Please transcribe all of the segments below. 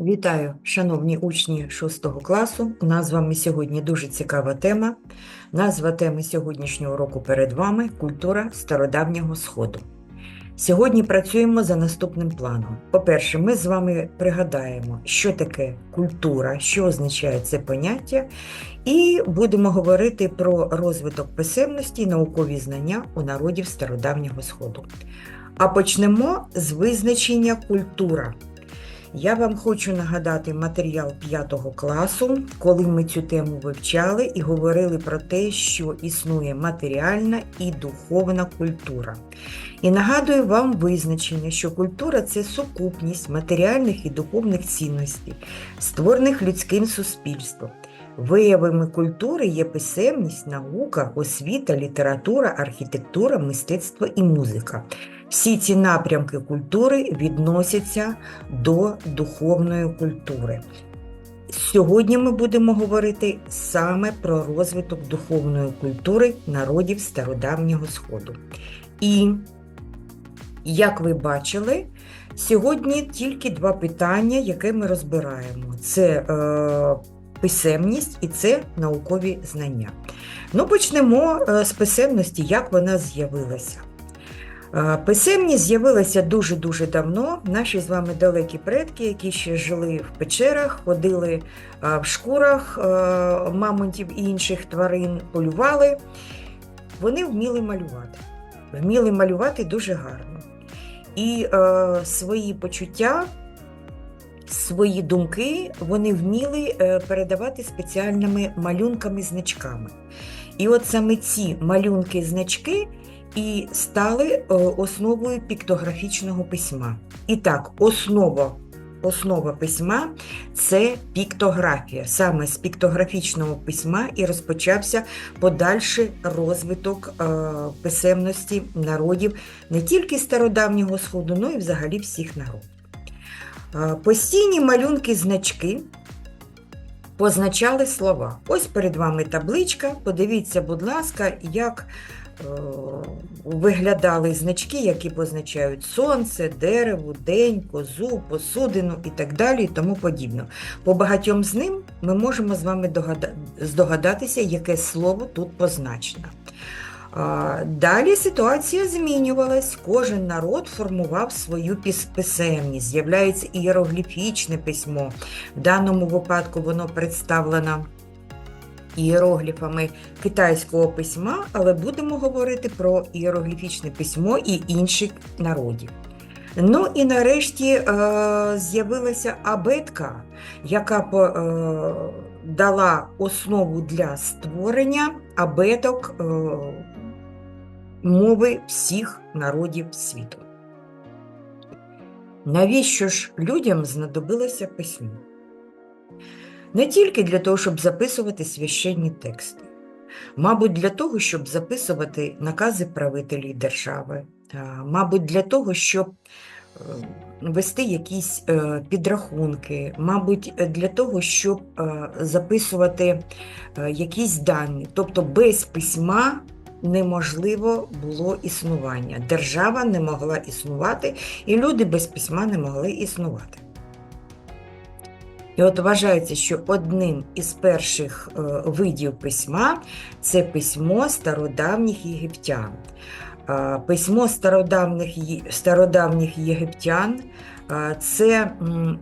Вітаю, шановні учні 6 класу. У нас з вами сьогодні дуже цікава тема. Назва теми сьогоднішнього уроку перед вами культура стародавнього Сходу. Сьогодні працюємо за наступним планом. По-перше, ми з вами пригадаємо, що таке культура, що означає це поняття, і будемо говорити про розвиток писемності і наукові знання у народів стародавнього Сходу. А почнемо з визначення культура. Я вам хочу нагадати матеріал 5 класу, коли ми цю тему вивчали і говорили про те, що існує матеріальна і духовна культура. І нагадую вам визначення, що культура це сукупність матеріальних і духовних цінностей, створених людським суспільством. Виявами культури є писемність, наука, освіта, література, архітектура, мистецтво і музика. Всі ці напрямки культури відносяться до духовної культури. Сьогодні ми будемо говорити саме про розвиток духовної культури народів стародавнього Сходу. І, як ви бачили, сьогодні тільки два питання, яке ми розбираємо: це е, писемність і це наукові знання. Ну, почнемо е, з писемності, як вона з'явилася. Е, Писемність з'явилася дуже-дуже давно. Наші з вами далекі предки, які ще жили в печерах, ходили е, в шкурах е, мамонтів і інших тварин, полювали. Вони вміли малювати. Вміли малювати дуже гарно. І е, свої почуття, свої думки вони вміли передавати спеціальними малюнками-значками. І от саме ці малюнки-значки і стали е, основою піктографічного письма. І так, основа, основа письма це піктографія. Саме з піктографічного письма і розпочався подальший розвиток е, писемності народів не тільки стародавнього сходу, але й взагалі всіх народів. Е, Постійні малюнки-значки позначали слова. Ось перед вами табличка. Подивіться, будь ласка, як виглядали значки, які позначають сонце, дерево, день, козу, посудину і так далі, і тому подібне. По багатьом з ним ми можемо з вами здогадатися, яке слово тут позначено. Далі ситуація змінювалась. Кожен народ формував свою писемність. З'являється ієрогліфічне письмо. В даному випадку воно представлено ієрогліфами китайського письма, але будемо говорити про ієрогліфічне письмо і інших народів. Ну і нарешті е, з'явилася абетка, яка по, е, дала основу для створення абеток е, мови всіх народів світу. Навіщо ж людям знадобилося письмо? Не тільки для того, щоб записувати священні тексти, мабуть, для того, щоб записувати накази правителів держави, мабуть, для того, щоб е, вести якісь е, підрахунки, мабуть, для того, щоб е, записувати якісь дані. Тобто без письма неможливо було існування. Держава не могла існувати, і люди без письма не могли існувати. І от вважається, що одним із перших е, видів письма це письмо стародавніх єгиптян. Е, Письмо стародавніх, стародавніх єгиптян е, це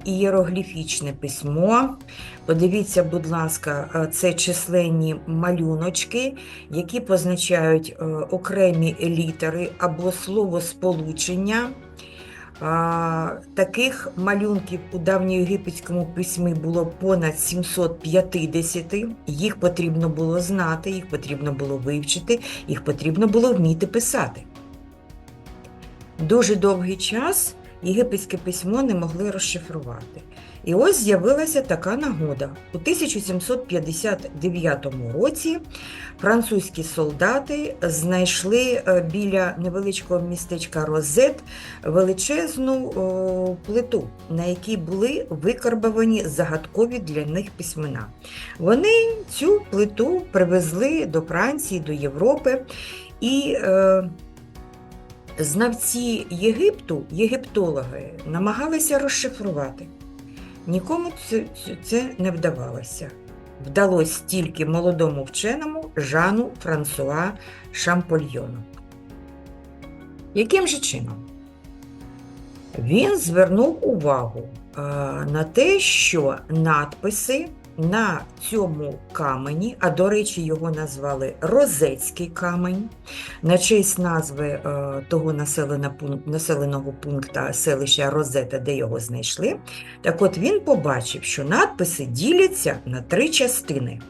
ієрогліфічне письмо. Подивіться, будь ласка, це численні малюночки, які позначають окремі літери або словосполучення. Таких малюнків у давньоєгипетському письмі було понад 750. Їх потрібно було знати, їх потрібно було вивчити, їх потрібно було вміти писати. Дуже довгий час єгипетське письмо не могли розшифрувати. І ось з'явилася така нагода. У 1759 році французькі солдати знайшли е, біля невеличкого містечка Розет величезну плиту, на якій були викарбовані загадкові для них письмена. Вони цю плиту привезли до Франції, до Європи, і е, знавці Єгипту, єгиптологи, намагалися розшифрувати. Нікому це, не вдавалося. Вдалося тільки молодому вченому Жану Франсуа Шампольйону. Яким же чином? Він звернув увагу на те, що надписи на цьому камені, а до речі, його назвали Розецький камень, на честь назви е, того населеного, пунк- населеного пункта селища Розета, де його знайшли. Так от він побачив, що надписи діляться на три частини.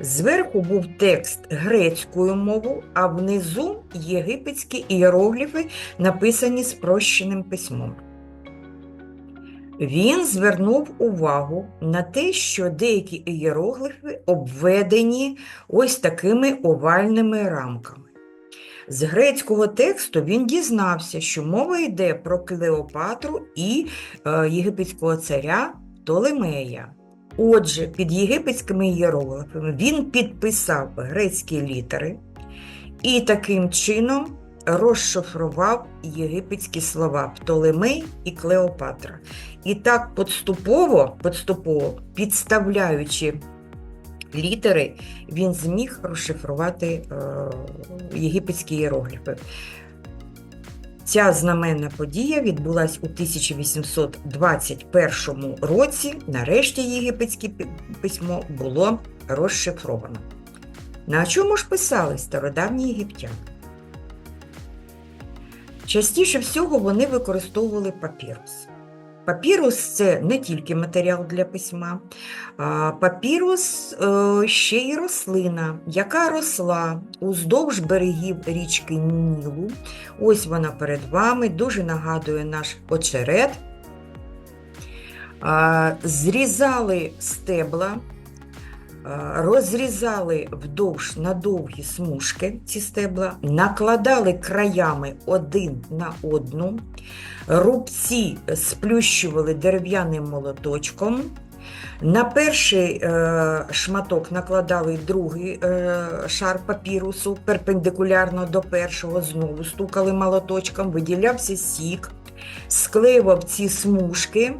Зверху був текст грецькою мовою, а внизу єгипетські ієрогліфи, написані спрощеним письмом. Він звернув увагу на те, що деякі ієрогліфи обведені ось такими овальними рамками. З грецького тексту він дізнався, що мова йде про Клеопатру і е, єгипетського царя Толемея. Отже, під єгипетськими ієрогліфами він підписав грецькі літери і таким чином розшифрував єгипетські слова Птолемей і Клеопатра. І так поступово, поступово підставляючи літери, він зміг розшифрувати е, єгипетські іерогліфи. Ця знаменна подія відбулась у 1821 році. Нарешті єгипетське письмо було розшифровано. На чому ж писали стародавні єгиптяни? Частіше всього вони використовували папірус. Папірус це не тільки матеріал для письма, папірус е, ще й рослина, яка росла уздовж берегів річки Нілу. Ось вона перед вами, дуже нагадує наш очерет. Зрізали стебла, розрізали вдовж на довгі смужки ці стебла, накладали краями один на одну, рубці сплющували дерев'яним молоточком. На перший е, шматок накладали другий е, шар папірусу перпендикулярно до першого, знову стукали молоточком, виділявся сік, склеював ці смужки.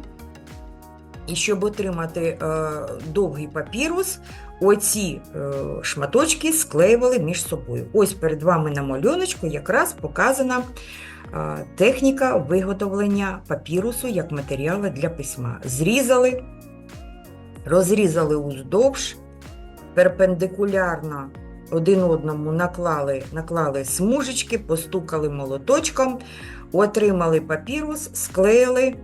І щоб отримати е, довгий папірус, оці е, шматочки склеювали між собою. Ось перед вами на малюночку якраз показана е, техніка виготовлення папірусу як матеріалу для письма. Зрізали, розрізали уздовж, перпендикулярно один одному наклали, наклали смужечки, постукали молоточком, отримали папірус, склеїли.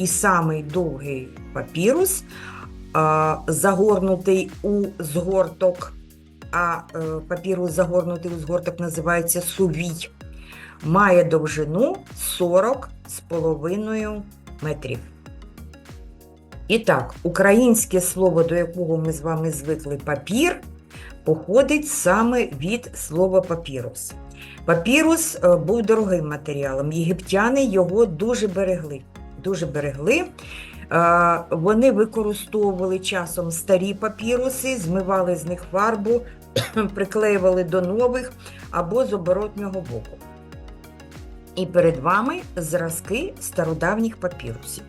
І самий довгий папірус, загорнутий у згорток, а е, папірус загорнутий у згорток називається сувій, має довжину 40 з половиною метрів. І так, українське слово, до якого ми з вами звикли папір, походить саме від слова папірус. Папірус е, був дорогим матеріалом. Єгиптяни його дуже берегли. Дуже берегли. Е, Вони використовували часом старі папіруси, змивали з них фарбу, приклеювали до нових або з оборотнього боку. І перед вами зразки стародавніх папірусів.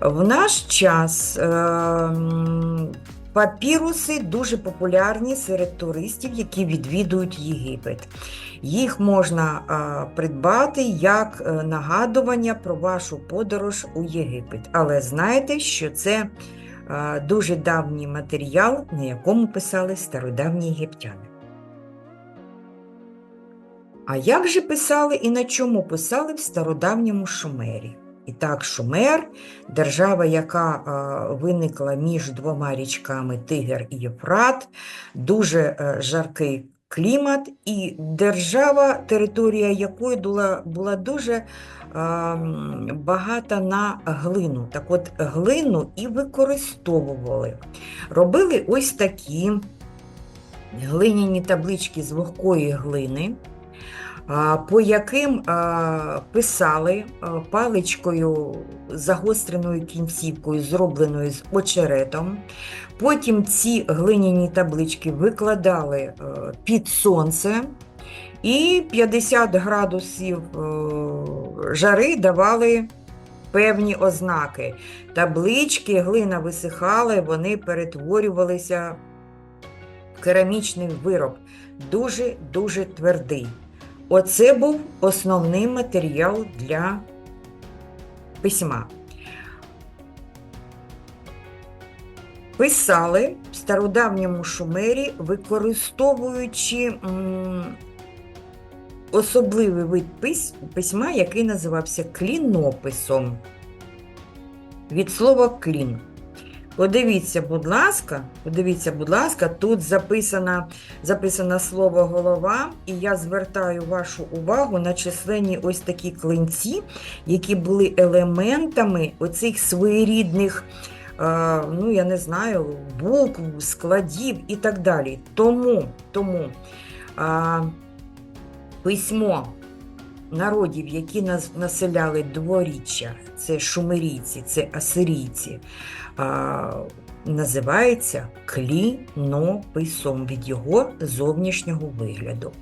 В наш час е, папіруси дуже популярні серед туристів, які відвідують Єгипет. Їх можна придбати як е, нагадування про вашу подорож у Єгипет. Але знайте, що це е, дуже давній матеріал, на якому писали стародавні єгиптяни. А як же писали і на чому писали в стародавньому Шумері? І так, Шумер держава, яка виникла між двома річками Тигр і Єфрат, дуже е, жаркий клімат, і держава, територія якої була, була дуже багата на глину. Так от глину і використовували. Робили ось такі глиняні таблички з вогкої глини по яким писали паличкою загостреною кінцівкою, зробленою з очеретом. Потім ці глиняні таблички викладали е, під сонце, і 50 градусів е, жари давали певні ознаки. Таблички, глина висихала, вони перетворювалися в керамічний вироб. Дуже-дуже твердий. Оце був основний матеріал для письма. Писали в стародавньому шумері, використовуючи особливий вид письма, який називався клінописом. Від слова клін. Подивіться, будь ласка, подивіться, будь ласка, тут записано, записано слово голова, і я звертаю вашу увагу на численні ось такі клинці, які були елементами оцих своєрідних, е, ну я не знаю, букв, складів і так далі. Тому, тому а, письмо народів, які нас- населяли дворіччя, це шумерійці, це асирійці, називається клінописом від його зовнішнього вигляду.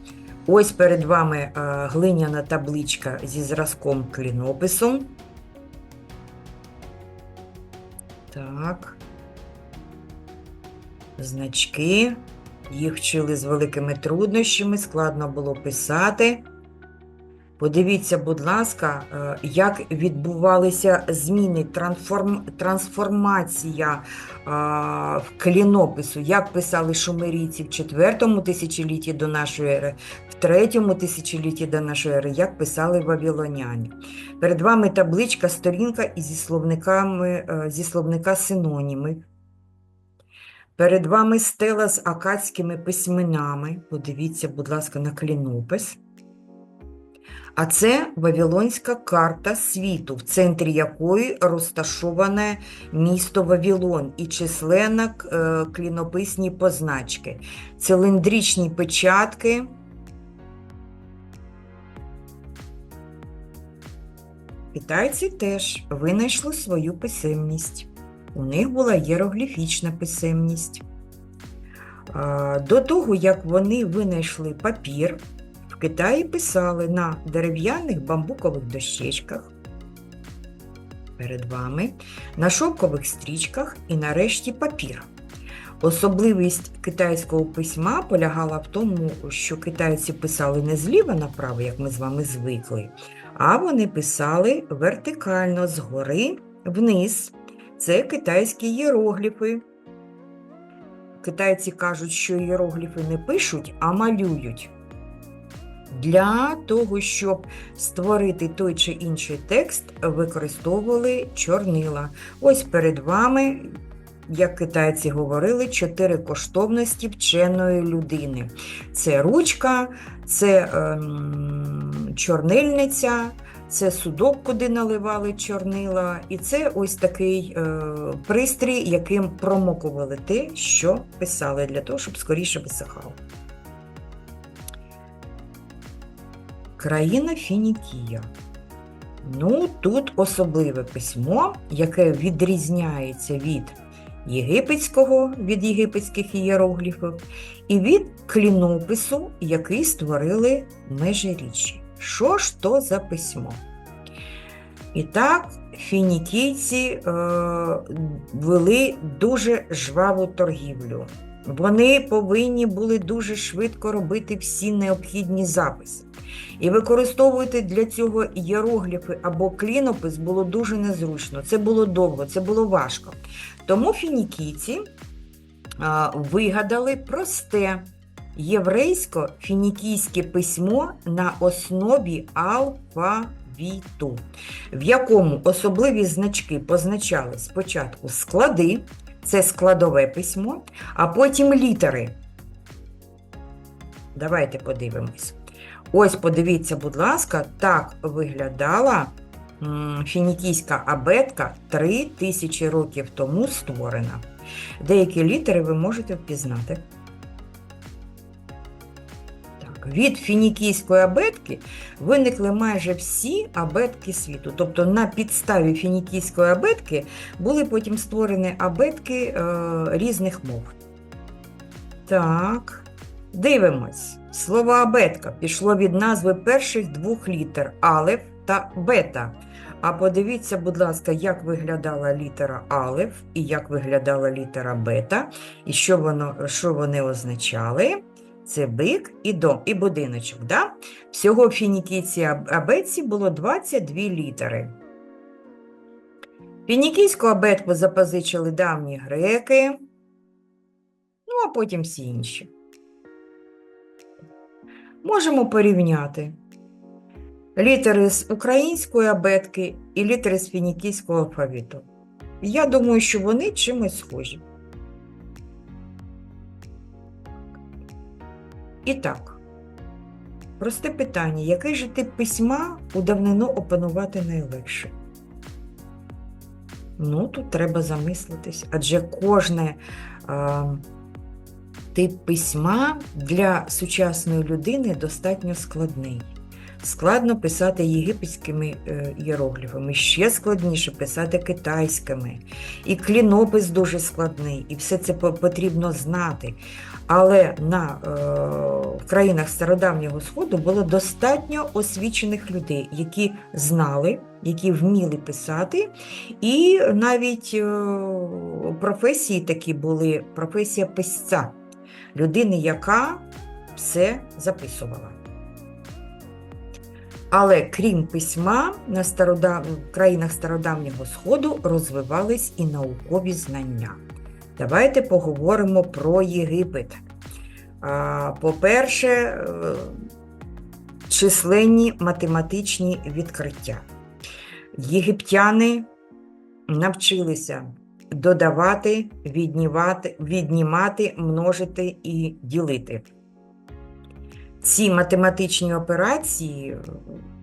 Ось перед вами глиняна табличка зі зразком клінопису. Так. Значки. Їх вчили з великими труднощами, складно було писати. Подивіться, будь ласка, е, як відбувалися зміни, трансформ, трансформація а, в клінопису, як писали шумерійці в 4 тисячолітті до нашої ери, в 3 тисячолітті до нашої ери, як писали вавилоняні. Перед вами табличка, сторінка із зі словниками, е, зі словника синонімів. Перед вами стела з акадськими письменами. Подивіться, будь ласка, на клінопис. А це Вавилонська карта світу, в центрі якої розташоване місто Вавилон і численна е, клінописні позначки, циліндричні печатки. Китайці теж винайшли свою писемність. У них була єрогліфічна писемність. До того, як вони винайшли папір, Китаї писали на дерев'яних бамбукових дощечках перед вами, на шовкових стрічках і нарешті папір. Особливість китайського письма полягала в тому, що китайці писали не зліва направо, як ми з вами звикли, а вони писали вертикально згори вниз. Це китайські єрогліфи. Китайці кажуть, що єрогліфи не пишуть, а малюють. Для того, щоб створити той чи інший текст, використовували чорнила. Ось перед вами, як китайці говорили, чотири коштовності вченої людини: це ручка, це ем, чорнильниця, це судок, куди наливали чорнила, і це ось такий е, пристрій, яким промокували те, що писали, для того, щоб скоріше висихало. Країна Фінікія. Ну, тут особливе письмо, яке відрізняється від єгипетського, від єгипетських ієрогліфів, і від клінопису, який створили межиріччя. Що ж то за письмо? І так, фінікійці е, вели дуже жваву торгівлю. Вони повинні були дуже швидко робити всі необхідні записи. І використовувати для цього іерогліфи або клінопис було дуже незручно. Це було довго, це було важко. Тому фінікійці вигадали просте єврейсько-фінікійське письмо на основі алфавіту, в якому особливі значки позначали спочатку склади, це складове письмо, а потім літери. Давайте подивимось. Ось подивіться, будь ласка, так виглядала фінікійська абетка 3000 років тому створена. Деякі літери ви можете впізнати. Так, від фінікійської абетки виникли майже всі абетки світу. Тобто на підставі фінікійської абетки були потім створені абетки е, різних мов. Так, дивимось. Слово абетка пішло від назви перших двох літер алеф та бета. А подивіться, будь ласка, як виглядала літера Алеф і як виглядала літера Бета, і що, воно, що вони означали. Це бик і дом, і будиночок. Да? Всього в фінікійці аб- абетці було 22 літери. Фінікійську абетку запозичили давні греки, ну а потім всі інші. Можемо порівняти літери з української абетки і літери з фінікійського алфавіту. Я думаю, що вони чимось схожі. І так, просте питання: який же тип письма у давнину опанувати найлегше? Ну, тут треба замислитись, адже кожне а, тип письма для сучасної людини достатньо складний. Складно писати єгипетськими е, іерогліфами, ще складніше писати китайськими. І клінопис дуже складний, і все це потрібно знати. Але на, е, країнах стародавнього Сходу було достатньо освічених людей, які знали, які вміли писати, і навіть е, професії такі були професія писця, людини, яка все записувала. Але крім письма, на стародав... країнах стародавнього Сходу розвивались і наукові знання. Давайте поговоримо про Єгипет. По-перше, е, численні математичні відкриття. Єгиптяни навчилися додавати, віднімати, віднімати, множити і ділити. Ці математичні операції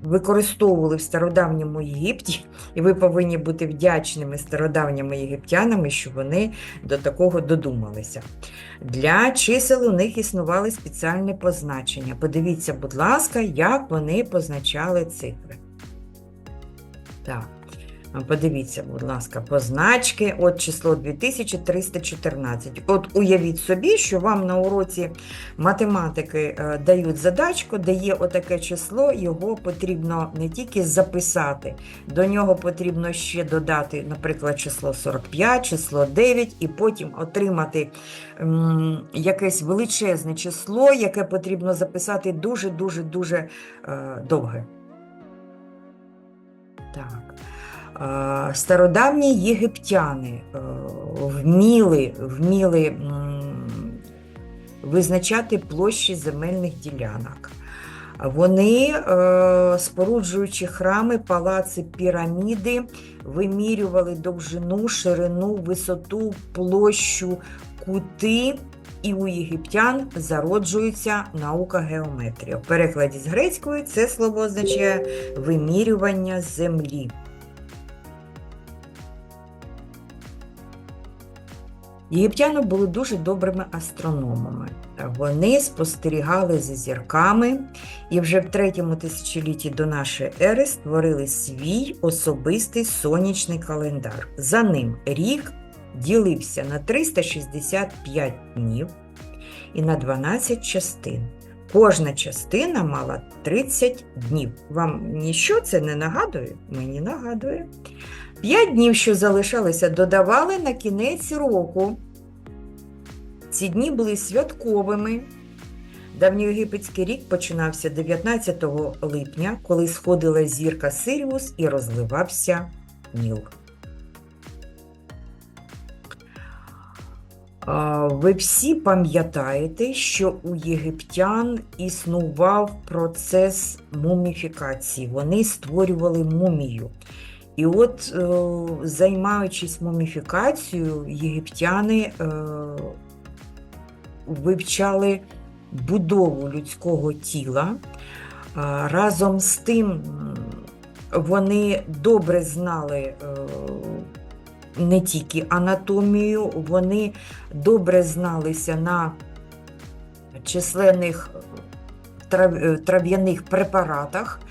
використовували в стародавньому Єгипті, і ви повинні бути вдячними стародавніми єгиптянами, що вони до такого додумалися. Для чисел у них існували спеціальні позначення. Подивіться, будь ласка, як вони позначали цифри. Так. Подивіться, будь ласка, позначки. От число 2314. От уявіть собі, що вам на уроці математики е, дають задачку, де є отаке число, його потрібно не тільки записати, до нього потрібно ще додати, наприклад, число 45, число 9, і потім отримати якесь величезне число, яке потрібно записати дуже-дуже дуже е, довге. Так. Е, Стародавні єгиптяни е, вміли, вміли визначати площі земельних ділянок. Вони, е, споруджуючи храми, палаци, піраміди, вимірювали довжину, ширину, висоту, площу, кути, і у єгиптян зароджується наука геометрія. В перекладі з грецької це слово означає вимірювання землі. Єгиптяни були дуже добрими астрономами. Вони спостерігали за зірками і вже в третьому тисячолітті до нашої ери створили свій особистий сонячний календар. За ним рік ділився на 365 днів і на 12 частин. Кожна частина мала 30 днів. Вам нічого це не нагадує? Мені нагадує. П'ять днів, що залишалися, додавали на кінець року. Ці дні були святковими. Давньоєгипетський рік починався 19 липня, коли сходила зірка Сиріус і розливався Ніл. Ви всі пам'ятаєте, що у єгиптян існував процес муміфікації. Вони створювали мумію. І от, е, займаючись муміфікацією, єгиптяни е, вивчали будову людського тіла. Разом з тим вони добре знали е, не тільки анатомію, вони добре зналися на численних е, трав'яних препаратах, е,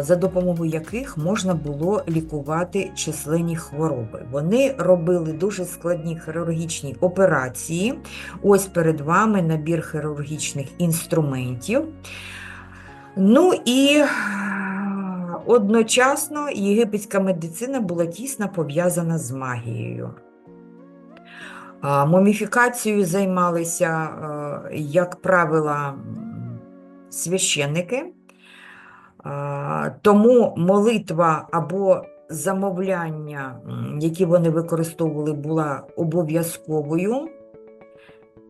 за допомогою яких можна було лікувати численні хвороби. Вони робили дуже складні хірургічні операції. Ось перед вами набір хірургічних інструментів. Ну і е, одночасно єгипетська медицина була тісно пов'язана з магією. А, Муміфікацією займалися, е, як правило, священники. Тому молитва або замовляння, які вони використовували, була обов'язковою.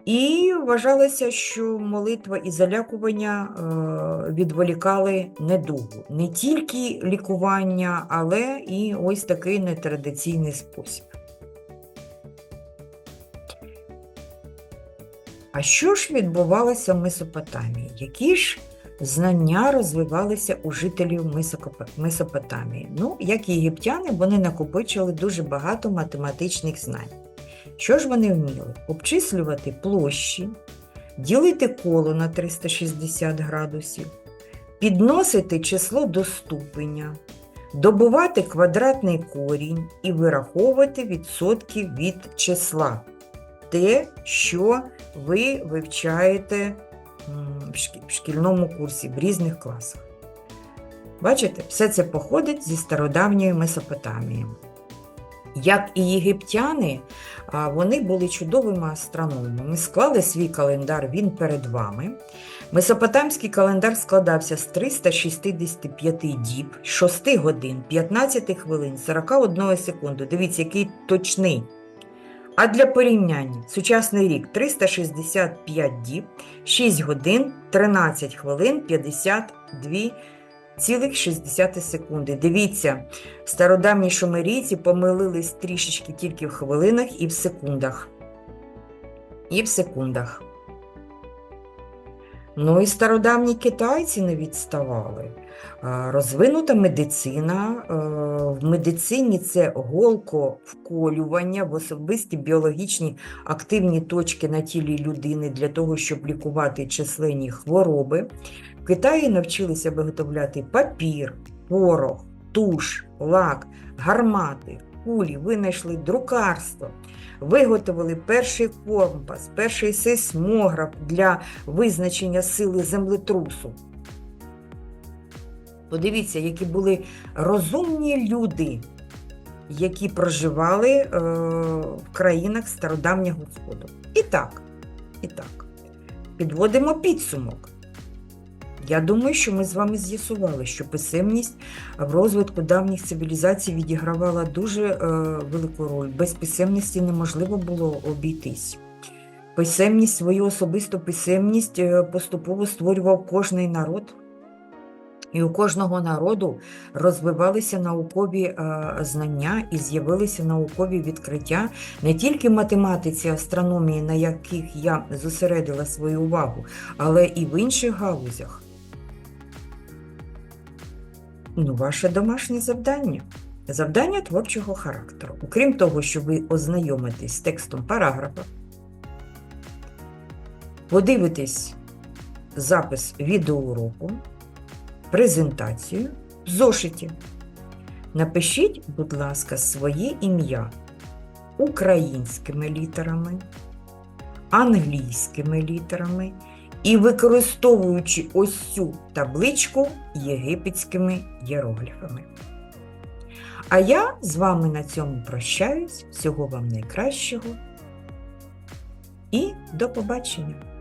І вважалося, що молитва і залякування е, відволікали недугу. Не тільки лікування, але і ось такий нетрадиційний спосіб. А що ж відбувалося в Месопотамії? Які ж знання розвивалися у жителів Месопотамії? Ну, як і єгиптяни, вони накопичили дуже багато математичних знань. Що ж вони вміли? Обчислювати площі, ділити коло на 360 градусів, підносити число до ступеня, добувати квадратний корінь і вираховувати відсотки від числа. Те, що ви вивчаєте в шкільному курсі в різних класах. Бачите, все це походить зі стародавньої Месопотамії. Як і єгиптяни, вони були чудовими астрономами, склали свій календар, він перед вами. Месопотамський календар складався з 365 діб, 6 годин, 15 хвилин, 41 секунди. Дивіться, який точний. А для порівняння сучасний рік 365 діб, 6 годин, 13 хвилин, 52 цілих 60 секунди. Дивіться, стародавні шумерійці помилились трішечки тільки в хвилинах і в секундах. І в секундах. Ну і стародавні китайці не відставали. Розвинута медицина. е, В медицині це голковколювання в особисті біологічні активні точки на тілі людини для того, щоб лікувати численні хвороби. В Китаї навчилися виготовляти папір, порох, туш, лак, гармати, кулі, винайшли друкарство, виготовили перший компас, перший сейсмограф для визначення сили землетрусу. Подивіться, які були розумні люди, які проживали е, в країнах стародавнього Сходу. І так, і так, підводимо підсумок. Я думаю, що ми з вами з'ясували, що писемність в розвитку давніх цивілізацій відігравала дуже е, велику роль. Без писемності неможливо було обійтись. Писемність, свою особисту писемність е, поступово створював кожний народ. І у кожного народу розвивалися наукові е, знання і з'явилися наукові відкриття не тільки математиці, астрономії, на яких я зосередила свою увагу, але і в інших галузях. Ну, ваше домашнє завдання. Завдання творчого характеру. Окрім того, що ви ознайомитесь з текстом параграфа, подивитесь запис відеоуроку, презентацію в зошиті. Напишіть, будь ласка, своє ім'я українськими літерами, англійськими літерами і використовуючи ось цю табличку єгипетськими іерогліфами. А я з вами на цьому прощаюсь. Всього вам найкращого і до побачення!